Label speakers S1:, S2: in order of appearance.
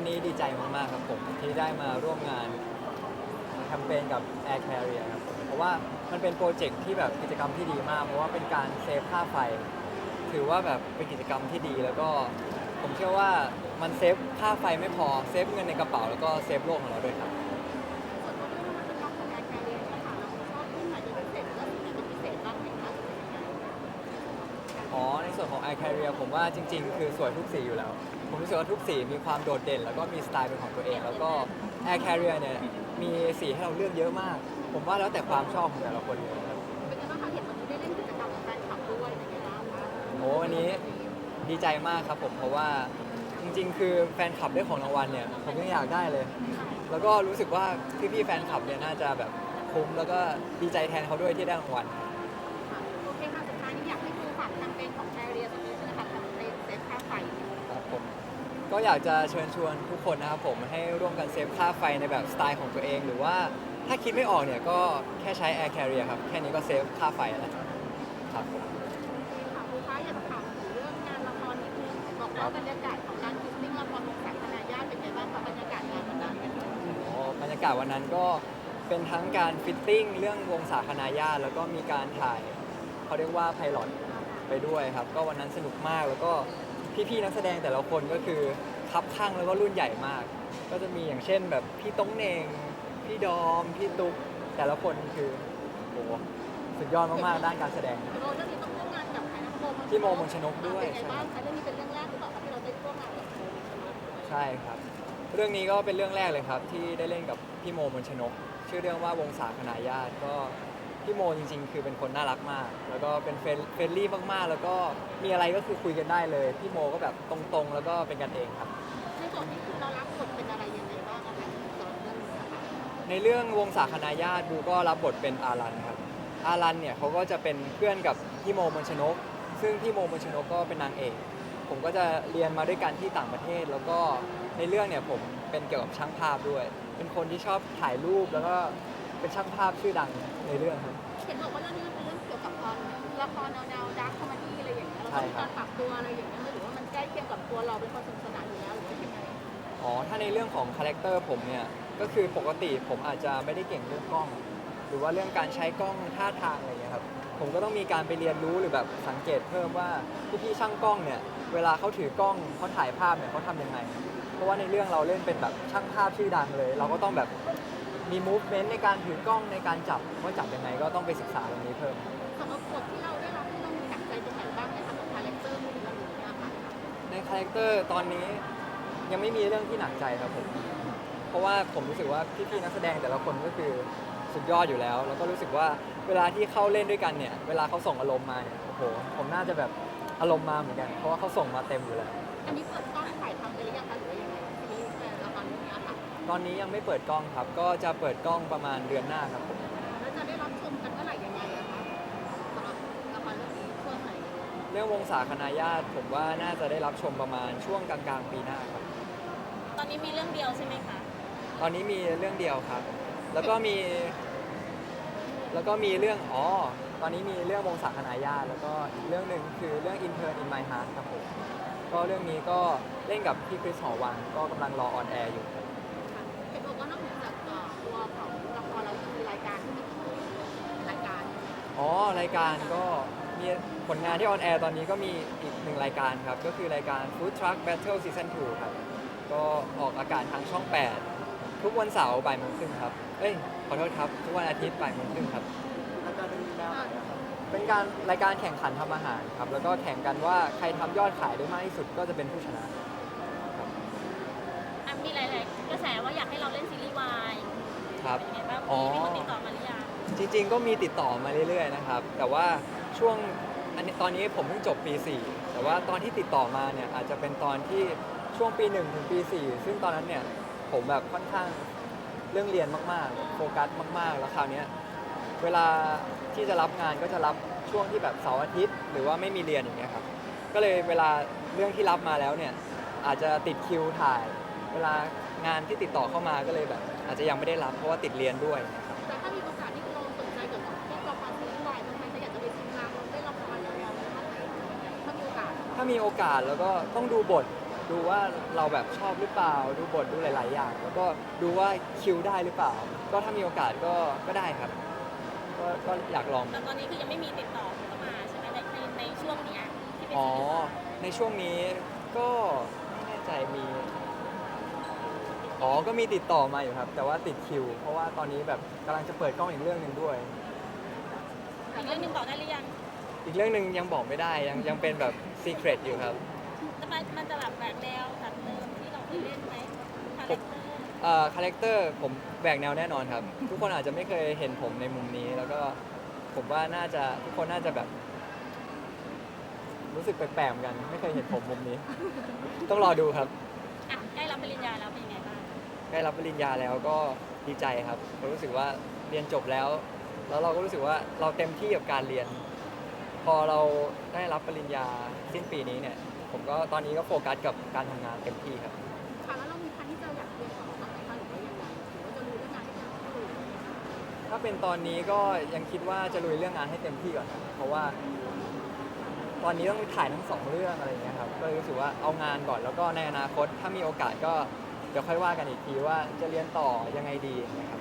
S1: วันนี้ดีใจมากๆครับผมที่ได้มาร่วมงานแคมเปญกับ Air Carrier ครับผมเพราะว่ามันเป็นโปรเจกต์ที่แบบกิจกรรมที่ดีมาก เพราะว่าเป็นการเซฟค่าไฟ ถือว่าแบบเป็นกิจกรรมที่ดีแล้วก็ผมเชื่อว่ามันเซฟค่าไฟไม่พอเซฟเงินในกระเป๋าแล้วก็เซฟโลกของเราด้วยครับ
S2: อ๋อ
S1: ในส่วนของ Air Carrier ผมว่าจริง ๆ คือสวยทุกสีอยู่แล้ว ผมรู้สึกว่าทุกสีมีความโดดเด่น แล้วก็มีสไตล์เป็นของตัวเอง แล้วก็ Air Carrier เนี่ยมีสีให้เราเลือกเยอะมาก ผมว่าแล้วแต่ความชอบของแต่ละคนเลยครับ
S2: เป็นไงบ้างคะเห็นวันนี้ได้เล่นกิจกรรมกับแฟนคลับด้วยเป็นไงบ้างคะ
S1: โอ้วันนี้ดีใจมากครับผมเพราะว่าจริง ๆ คือแฟนคลับได้ของรางวัลเนี่ยผมยังอยากได้เลย แล้วก็รู้สึกว่าพี่ๆแฟนคลับเนี่ยน่าจะแบบคุ้มแล้วก็ดีใจแทนเขาด้วยที่ได้รางวัล
S2: ค่ะ
S1: ก็อยากจะเชิญชวนทุกคนนะครับผมให้ร่วมกันเซฟค่าไฟในแบบสไตล์ของตัวเอง หรือว่าถ้าคิดไม่ออกเนี่ยก็แค่ใช้ Air Carrier ครับ แค่นี้ก็เซฟค่าไฟแล้วครับผม
S2: ค่ะคุณฟ้าอยากถามถึงเรื่องงานละครนิดนึงบอกว่าบรรยากาศของการคิสติ้งละครวงแสงคณะญาตเป็นไงบ้างคะบรรยากาศงานวันนั้น
S1: โอ้บรรยากาศวันนั้นก็เป็นทั้งการฟิตติ้งเรื่องวงสาคณาญาตแล้วก็มีการถ่ายเขาเรียกว่าไพลอตไปด้วยครับ ก็วันนั้นสนุกมากแล้วก็ พี่ๆนักแสดงแต่ละคนก็คือคับข้างแล้วก็รุ่นใหญ่มาก ก็จะมีอย่างเช่นแบบพี่ต้องเนงพี่ดอม พี่ตุ๊กแต่ละคนคือโอ้โหสุดยอดมากๆด้านการแสดง
S2: โรเรื่องนี้ต้องร่วมงานกับใครนะโม
S1: พี่โมมนชนกด้วย
S2: เป็นไงบ้างคะเรื่องนี้เป็นเรื่องแรกหรือเปล่าคะที่เราได้ร่วมงานกับโมมนชนก
S1: ใช่ครับ เรื่องนี้ก็เป็นเรื่องแรกเลยครับ ที่ได้เล่นกับพี่โมมนชนก ชื่อเรื่องว่าวงศาคณาญาติก็ พี่โมจริง ๆ คือเป็นคนน่ารักมาก แล้วก็เป็นเฟรนเฟรนลี่มากๆ แล้วก็มีอะไรก็คือคุยกันได้เลย พี่โมก็แบบตรงๆ แล้วก็เป็นกันเองครับ
S2: ในส่วนนี้คือเรารับบทเป็นอะไรยังไงบ้างอะคะสำหรับเรื่องนี้นะคะ
S1: ในเรื่องวงศาคณาญาติบูก็รับบทเป็นอารันครับ อารันเนี่ยเขาก็จะเป็นเพื่อนกับพี่โมมนชนก ซึ่งพี่โมมนชนกก็เป็นนางเอก ผมก็จะเรียนมาด้วยกันที่ต่างประเทศ แล้วก็ในเรื่องเนี่ยผมเป็นเกี่ยวกับช่างภาพด้วย เป็นคนที่ชอบถ่ายรูปแล้วก็ เป็นช่างภาพชื่อดังในเรื่องครับ
S2: เห็นบอกว่าเรื่องนี้มันเป็นเรื่องเกี่ยวกับละครละครแนวๆดาร์คคอมเมดี้อะไรอย่างเงี้ยเรา
S1: ใช่
S2: ต้อง
S1: ครับ
S2: การปรับตัวอะไรอย่างเงี้ยไหมหรือว่ามันใกล้เคียงกับตัวเราเป็นคนสนุกสนานอยู่แล้วหรือว่ายังไง
S1: อ๋อ ถ้าในเรื่องของคาแรคเตอร์ผมเนี่ย ก็คือปกติผมอาจจะไม่ได้เก่งเรื่องกล้อง หรือว่าเรื่องการใช้กล้องท่าทางอะไรอย่างเงี้ยครับ ผมก็ต้องมีการไปเรียนรู้หรือแบบสังเกตเพิ่มว่าพี่ๆช่างกล้องเนี่ย เวลาเขาถือกล้องเขาถ่ายภาพเนี่ยเขาทำยังไง เพราะว่าในเรื่องเราเล่นเป็นแบบช่างภาพชื่อดังเลย เราก็ต้องแบบ มีมูฟเมนต์ในการถือกล้องในการจับว่าจับยังไงก็ต้องไปศึกษาตรงนี้เพิ่ม
S2: สำหรับบทที่เราได้รับที่เรามีหนักใจตรงไหนบ้างในทางของคาแรคเตอร์ที่เราอยู่เนี่ยค่ะ
S1: ในคาแรคเตอร์ตอนนี้ยังไม่มีเรื่องที่หนักใจครับผม เพราะว่าผมรู้สึกว่าพี่ๆนักแสดงแต่ละคนก็คือสุดยอดอยู่แล้ว แล้วก็รู้สึกว่าเวลาที่เข้าเล่นด้วยกันเนี่ย เวลาเขาส่งอารมณ์มาเนี่ยโอ้โหผมน่าจะแบบอารมณ์มาเหมือนกัน เพราะว่าเขาส่งมาเต็มอยู่แล้ว
S2: อันนี้เปิดกล้อง ตอน
S1: นี้ยังไม่เปิดกล้องครับ ก็จะเปิดกล้องประมาณเดือนหน้าครับผม
S2: แล้วจะได้รับชมกันเมื่อไหร่ยังไงอะคะสำหรับละครเรื่องนี้ช่วงไหน
S1: เรื่องวงศาคณาญาติผมว่าน่าจะได้รับชมประมาณช่วงกลางๆปีหน้าครับ
S3: ตอนนี้มีเรื่องเดียวใช่ไหมคะ
S1: ตอนนี้มีเรื่องเดียวครับ แล้วก็มี แล้วก็มีเรื่องอ๋อตอนนี้มีเรื่องวงศาคณาญาติแล้วก็อีกเรื่องหนึ่งคือเรื่อง Intern in My Heart ครับผมก็เรื่องนี้ก็เล่นกับพี่คริสหอวังก็กำลังรอออนแอร์อยู่
S2: ค่ะเห็นบอกว่านอกจากเอ่อตัวของละครแล้วยังมีรายการที่มีรายการ
S1: อ๋อ รายการก็มีผลงานที่ออนแอร์ตอนนี้ก็มีอีกหนึ่งรายการครับ ก็คือรายการ Food Truck Battle Season 2 ครับ ก็ออกอากาศทางช่อง 8 ทุกวันเสาร์บ่ายโมงครึ่งครับ เอ้ย ขอโทษครับ ทุกวันอาทิตย์บ่ายโมงครึ่งครับเป็นการรายการแข่งขันทำอาหารครับ แล้วก็แข่งกันว่าใครทำยอดขายได้มากที่สุดก็จะเป็นผู้ชนะ
S3: อะมีหลาย ๆ กระแสว่าอยากให้เราเล่นซีรีส์วาย
S1: ครับ
S3: เป็นไงบ้าง
S1: อ๋อ
S3: มีคนติดต่อมาหรือยัง
S1: จริงๆ ก็มีติดต่อมาเรื่อยๆนะครับ แต่ว่าช่วงอันนี้ตอนนี้ผมเพิ่งจบปี 4 แต่ว่าตอนที่ติดต่อมาเนี่ยอาจจะเป็นตอนที่ช่วงปี 1 ถึงปี 4 ซึ่งตอนนั้นเนี่ยผมแบบค่อนข้างเรื่องเรียนมากๆ โฟกัสมากๆ แล้วคราวนี้เวลาที่จะรับงานก็จะรับช่วงที่แบบเสาร์อาทิตย์ หรือว่าไม่มีเรียนอย่างเงี้ยครับ ก็เลยเวลาเรื่องที่รับมาแล้วเนี่ยอาจจะติดคิวถ่าย เวลางานที่ติดต่อเข้ามาก็เลยแบบ อาจจะยังไม่ได้รับเพราะว่าติดเรียนด้วยนะครับ
S2: แต่ ถ้ามีโอกาส
S1: ถ้ามีโอกาสแล้วก็ต้องดูบท ดูว่าเราแบบชอบหรือเปล่า ดูบทดูหลาย ๆ อย่าง แล้วก็ดูว่าคิวได้หรือเปล่า ก็ถ้ามีโอกาสก็ก็ได้ครับ ก็ก็อยากลอง
S3: แต่ตอนนี้คือยังไม่มีติดต่อเข้ามาใช่ไหมในในในช่วงเนี้ยที่เป็น
S1: อ๋อ
S3: ซีรีส์วาย
S1: ในช่วงนี้ก็ไม่แน่ใจมี อ๋อ ก็มีติดต่อมาอยู่ครับ แต่ว่าติดคิว เพราะว่าตอนนี้แบบกำลังจะเปิดกล้องอีกเรื่องหนึ่งด้วย
S3: อีกเรื่องหนึ่งบอกได้หรือยัง
S1: อีกเรื่องหนึ่งยังบอกไม่ได้ยังยังเป็นแบบซีเครตอยู่ครับ
S3: จะมันมันจะแบบแบกแนวจากเดิมที่เราเคยเล่นไหมคาแรคเตอร์
S1: เอ่อคาแรคเตอร์ผมแบกแนวแน่นอนครับ ทุกคนอาจจะไม่เคยเห็นผมในมุมนี้ แล้วก็ผมว่าน่าจะทุกคนน่าจะแบบ รู้สึกแปลกๆเหมือนกัน ไม่เคยเห็นผมมุมนี้ ต้องรอดูครับ
S3: อะใกล้รับปริญญาแล้วเป็นยังไงบ้าง
S1: ได้รับปริญญาแล้วก็ดีใจครับเรารู้สึกว่าเรียนจบแล้ว แล้วเราก็รู้สึกว่าเราเต็มที่กับการเรียนพ อเราได้รับปริญญาสิ้นปีนี้เนี่ย ผมก็ตอนนี้ก็โฟกัสกับการทำงานเต็มที่ครับ
S2: ค่ะแล้วเรามีพันที่จะอยากเรียนต่อบ้างไหมคะหรือว่ายังไงหรือว่าจะรู้เรื่องงานที่จะทำ
S1: ถ้าเป็นตอนนี้ก็ยังคิดว่าจะลุยเรื่องงานให้เต็มที่ก่อนครับเพราะว่า ตอนนี้ต้องถ่ายทั้งสองเรื่องอะไรอย่างเงี้ยครับก็เลยรู้สึกว่าเอางานก่อนแล้วก็ในอนาคตถ้ามีโอกาสก็เดี๋ยวค่อยว่ากันอีกทีว่าจะเรียนต่อยังไงดีนะครับ